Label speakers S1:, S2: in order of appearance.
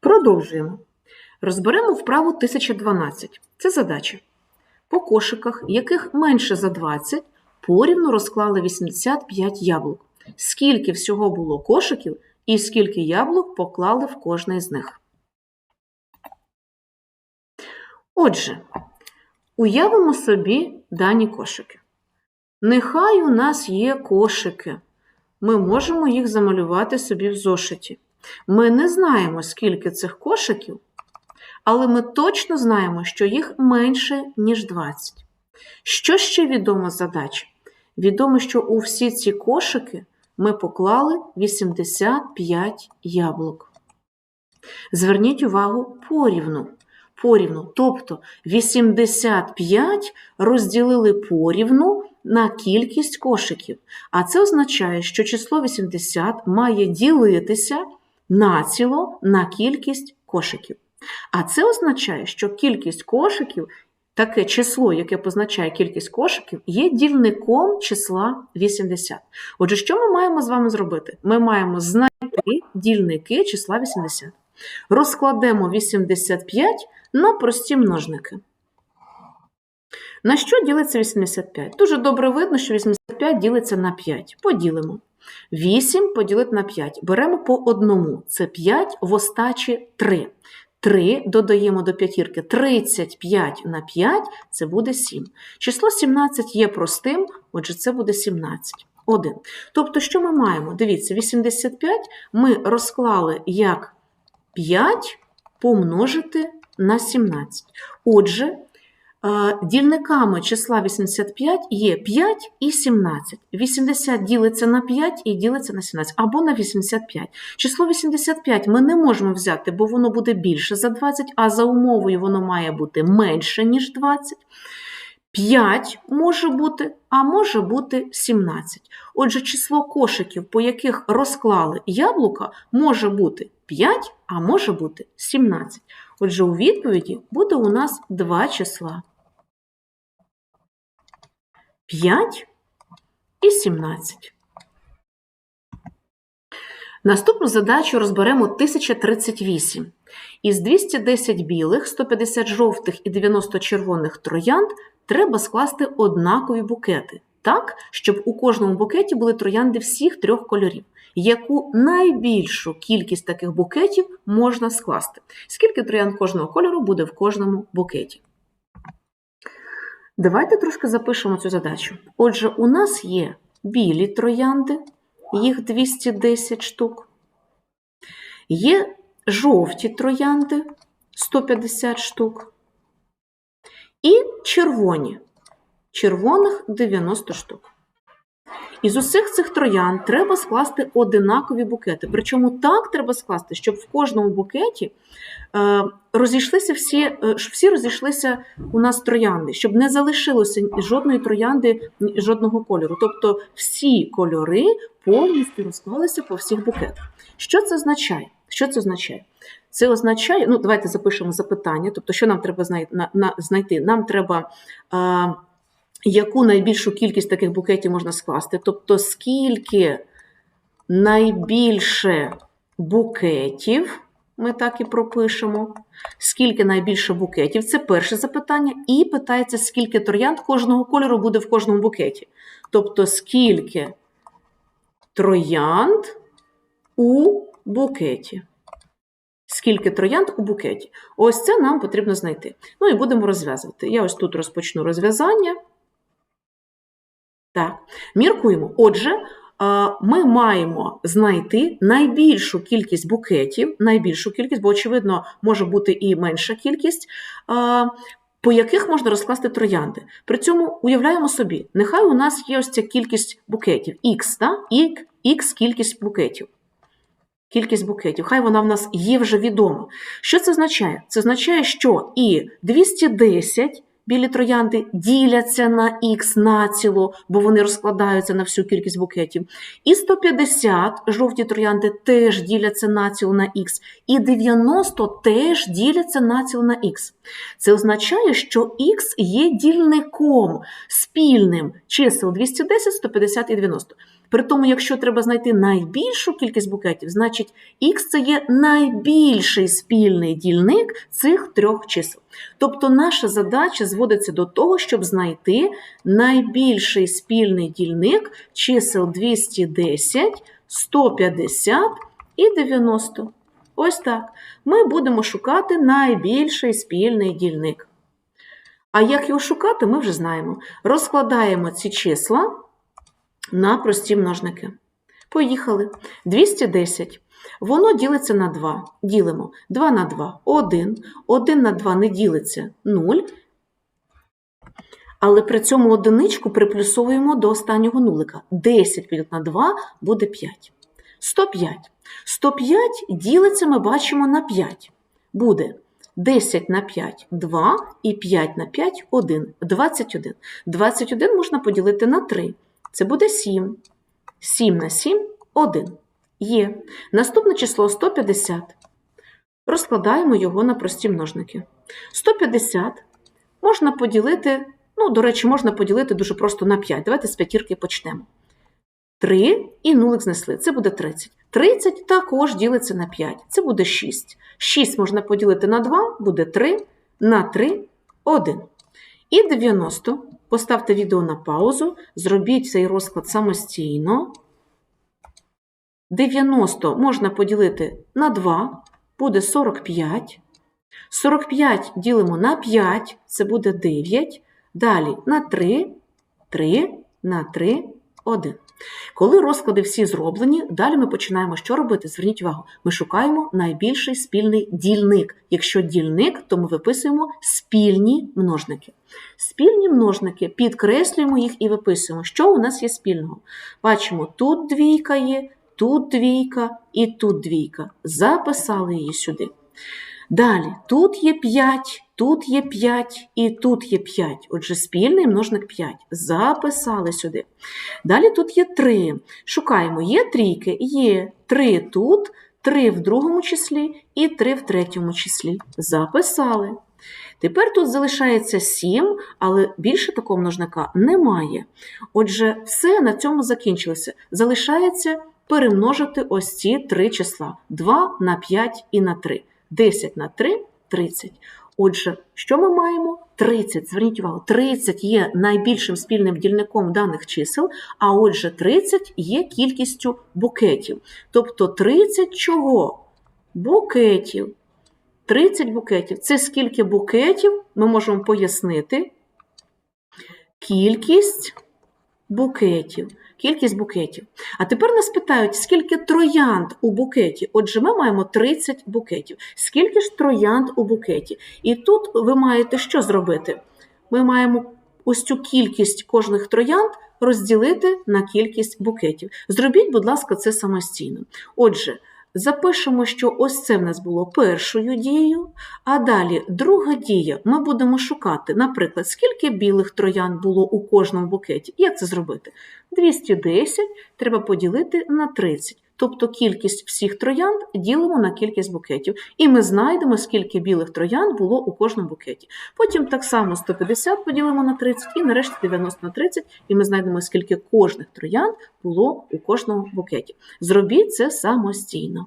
S1: Продовжуємо. Розберемо вправу 1012. Це задача. По кошиках, яких менше за 20, порівну розклали 85 яблук. Скільки всього було кошиків і скільки яблук поклали в кожний з них. Отже, уявимо собі дані кошики. Нехай у нас є кошики. Ми можемо їх замалювати собі в зошиті. Ми не знаємо, скільки цих кошиків, але ми точно знаємо, що їх менше, ніж 20. Що ще відомо з? Відомо, що у всі ці кошики ми поклали 85 яблук. Зверніть увагу порівну. Порівну, тобто 85 розділили порівну на кількість кошиків. А це означає, що число 80 має ділитися націло на кількість кошиків. А це означає, що кількість кошиків, таке число, яке позначає кількість кошиків, є дільником числа 80. Отже, що ми маємо з вами зробити? Ми маємо знайти дільники числа 80. Розкладемо 85 на прості множники. На що ділиться 85? Дуже добре видно, що 85 ділиться на 5. Поділимо. 8 поділити на 5. Беремо по одному. Це 5 в остачі 3. 3 додаємо до п'ятірки 35 на 5 це буде 7. Число 17 є простим, отже, це буде 17. 1. Тобто, що ми маємо? Дивіться, 85 ми розклали як 5 помножити на 17. Отже, дільниками числа 85 є 5 і 17. 80 ділиться на 5 і ділиться на 17, або на 85. Число 85 ми не можемо взяти, бо воно буде більше за 20, а за умовою воно має бути менше, ніж 20. 5 може бути, а може бути 17. Отже, число кошиків, по яких розклали яблука, може бути 5, а може бути 17. Отже, у відповіді буде у нас два числа. 5 і 17. Наступну задачу розберемо 1038. Із 210 білих, 150 жовтих і 90 червоних троянд треба скласти однакові букети, так, щоб у кожному букеті були троянди всіх трьох кольорів. Яку найбільшу кількість таких букетів можна скласти? Скільки троянд кожного кольору буде в кожному букеті? Давайте трошки запишемо цю задачу. Отже, у нас є білі троянди, їх 210 штук. Є жовті троянди 150 штук. І червоні. Червоних 90 штук. Із усіх цих троян треба скласти одинакові букети. Причому так треба скласти, щоб в кожному букеті е, розійшлися всі е, всі розійшлися у нас троянди, щоб не залишилося жодної троянди, жодного кольору. Тобто всі кольори повністю розклалися по всіх букетах. Що це означає? Що це означає? Це означає, ну давайте запишемо запитання. Тобто, що нам треба знайти? Нам треба. Яку найбільшу кількість таких букетів можна скласти. Тобто, скільки найбільше букетів, ми так і пропишемо, скільки найбільше букетів це перше запитання. І питається, скільки троянд кожного кольору буде в кожному букеті. Тобто, скільки троянд у букеті. Скільки троянд у букеті? Ось це нам потрібно знайти. Ну і будемо розв'язувати. Я ось тут розпочну розв'язання. Так, міркуємо. Отже, ми маємо знайти найбільшу кількість букетів, найбільшу кількість, бо, очевидно, може бути і менша кількість, по яких можна розкласти троянди. При цьому уявляємо собі, нехай у нас є ось ця кількість букетів, Х, да? Х кількість букетів. Кількість букетів, хай вона в нас є вже відома. Що це означає? Це означає, що і 210 білі троянди діляться на х націло, бо вони розкладаються на всю кількість букетів. І 150 жовті троянди теж діляться націло на х, і 90 теж діляться націло на х. Це означає, що х є дільником спільним чисел 210, 150 і 90. Притому, якщо треба знайти найбільшу кількість букетів, значить х це є найбільший спільний дільник цих трьох чисел. Тобто наша задача зводиться до того, щоб знайти найбільший спільний дільник чисел 210, 150 і 90. Ось так. Ми будемо шукати найбільший спільний дільник. А як його шукати, ми вже знаємо. Розкладаємо ці числа на прості множники. Поїхали. 210. Воно ділиться на 2. Ділимо 2 на 2 1. 1 на 2 не ділиться 0. Але при цьому одиничку приплюсовуємо до останнього нулика. 10 поділити на 2 буде 5. 105. 105 ділиться, ми бачимо, на 5. Буде 10 на 5 – 2 і 5 на 5 – 1. 21. 21 можна поділити на 3. Це буде 7. 7 на 7 – 1. Є. Наступне число 150. Розкладаємо його на прості множники. 150 можна поділити, ну, до речі, можна поділити дуже просто на 5. Давайте з п'ятірки почнемо. 3 і нулик знесли. Це буде 30. 30 також ділиться на 5. Це буде 6. 6 можна поділити на 2, буде 3, на 3 – 1. І 90. Поставте відео на паузу, зробіть цей розклад самостійно. 90 можна поділити на 2, буде 45. 45 ділимо на 5, це буде 9. Далі на 3, 3, на 3, 1. Коли розклади всі зроблені, далі ми починаємо що робити? Зверніть увагу, ми шукаємо найбільший спільний дільник. Якщо дільник, то ми виписуємо спільні множники. Спільні множники, підкреслюємо їх і виписуємо, що у нас є спільного. Бачимо, тут двійка є, тут двійка і тут двійка. Записали її сюди. Далі, тут є 5, тут є 5 і тут є 5. Отже, спільний множник 5. Записали сюди. Далі тут є 3. Шукаємо, є трійки, є 3 тут, 3 в другому числі і 3 в третьому числі. Записали. Тепер тут залишається 7, але більше такого множника немає. Отже, все на цьому закінчилося. Залишається перемножити ось ці три числа: 2 на 5 і на 3. 10 на 3 – 30. Отже, що ми маємо? 30. Зверніть увагу, 30 є найбільшим спільним дільником даних чисел, а отже, 30 є кількістю букетів. Тобто 30 чого? Букетів. 30 букетів. Це скільки букетів ми можемо пояснити? Кількість букетів. Кількість букетів. А тепер нас питають, скільки троянд у букеті. Отже, ми маємо 30 букетів. Скільки ж троянд у букеті? І тут ви маєте що зробити? Ми маємо ось цю кількість кожних троянд розділити на кількість букетів. Зробіть, будь ласка, це самостійно. Отже, запишемо, що ось це в нас було першою дією, а далі друга дія. Ми будемо шукати, наприклад, скільки білих троян було у кожному букеті. Як це зробити? 210 треба поділити на 30. Тобто кількість всіх троянд ділимо на кількість букетів. І ми знайдемо, скільки білих троянд було у кожному букеті. Потім так само 150 поділимо на 30 і нарешті 90 на 30, і ми знайдемо, скільки кожних троянд було у кожному букеті. Зробіть це самостійно.